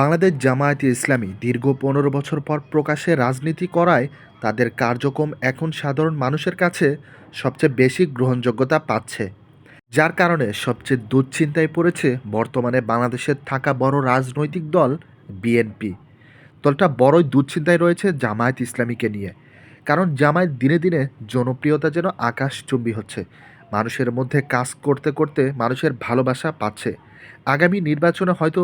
বাংলাদেশ জামায়াতে ইসলামী দীর্ঘ পনেরো বছর পর প্রকাশ্যে রাজনীতি করায় তাদের কার্যক্রম এখন সাধারণ মানুষের কাছে সবচেয়ে বেশি গ্রহণযোগ্যতা পাচ্ছে। যার কারণে সবচেয়ে দুশ্চিন্তায় পড়েছে বর্তমানে বাংলাদেশের থাকা বড় রাজনৈতিক দল বিএনপি। দলটা বড়ই দুশ্চিন্তায় রয়েছে জামায়াত ইসলামীকে নিয়ে। কারণ জামায়াত দিনে দিনে জনপ্রিয়তা যেন আকাশচুম্বী হচ্ছে। মানুষের মধ্যে কাজ করতে করতে মানুষের ভালোবাসা পাচ্ছে। আগামী নির্বাচনে হয়তো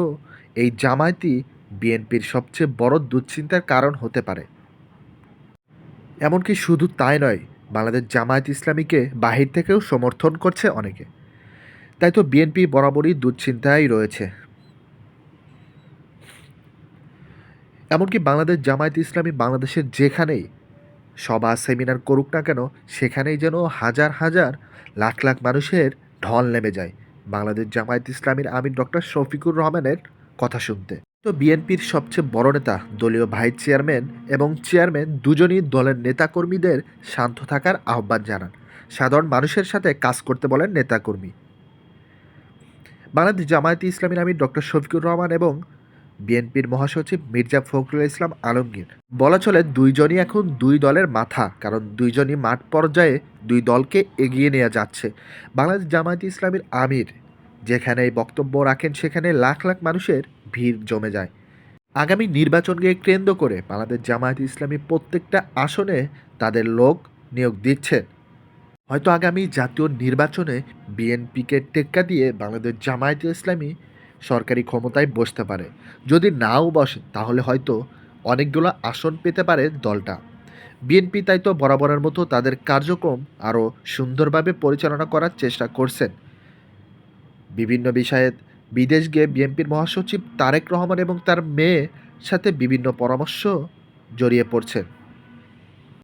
এই জামায়াতই বিএনপির সবচেয়ে বড় দুশ্চিন্তার কারণ হতে পারে। এমনকি শুধু তাই নয়, বাংলাদেশ জামায়াত ইসলামীকে বাহির থেকেও সমর্থন করছে অনেকে। তাই তো বিএনপি বরাবরই দুশ্চিন্তায় রয়েছে। এমনকি বাংলাদেশ জামায়াত ইসলামী বাংলাদেশের যেখানেই সভা, সেমিনার করুক না কেন, সেখানেই যেন হাজার হাজার লাখ লাখ মানুষের ঢল নেমে যায়। বাংলাদেশ জামায়াত ইসলামীর আমির ডক্টর শফিকুর রহমানের কথা শুনতে। তো বিএনপির সবচেয়ে বড় নেতা, দলীয় ভাইস চেয়ারম্যান এবং চেয়ারম্যান দুজনই দলের নেতাকর্মীদের শান্ত থাকার আহ্বান জানান। সাধারণ মানুষের সাথে কাজ করতে বলেন নেতাকর্মী। বাংলাদেশ জামায়াতে ইসলামীর আমির ডক্টর শফিকুর রহমান এবং বিএনপির মহাসচিব মির্জা ফখরুল ইসলাম আলমগীর। বলা চলে দুইজনই এখন দুই দলের মাথা, কারণ দুইজনই মাঠ পর্যায়ে দুই দলকে এগিয়ে নেওয়া যাচ্ছে। বাংলাদেশ জামায়াতে ইসলামীর আমির যেখানে এই বক্তব্য রাখেন, সেখানে লাখ লাখ মানুষের ভিড় জমে যায়। আগামী নির্বাচনকে কেন্দ্র করে বাংলাদেশ জামায়াত ইসলামী প্রত্যেকটা আসনে তাদের লোক নিয়োগ দিচ্ছেন। হয়তো আগামী জাতীয় নির্বাচনে বিএনপিকে টেক্কা দিয়ে বাংলাদেশ জামায়াতে ইসলামী সরকারি ক্ষমতায় বসতে পারে। যদি নাও বসে, তাহলে হয়তো অনেকগুলো আসন পেতে পারে দলটা। বিএনপি তাই তো বরাবরের মতো তাদের কার্যক্রম আরও সুন্দরভাবে পরিচালনা করার চেষ্টা করছেন। বিভিন্ন বিষয়ে বিদেশ গিয়ে বিএনপির মহাসচিব তারেক রহমান এবং তার মেয়ের সাথে বিভিন্ন পরামর্শ জড়িয়ে পড়ছেন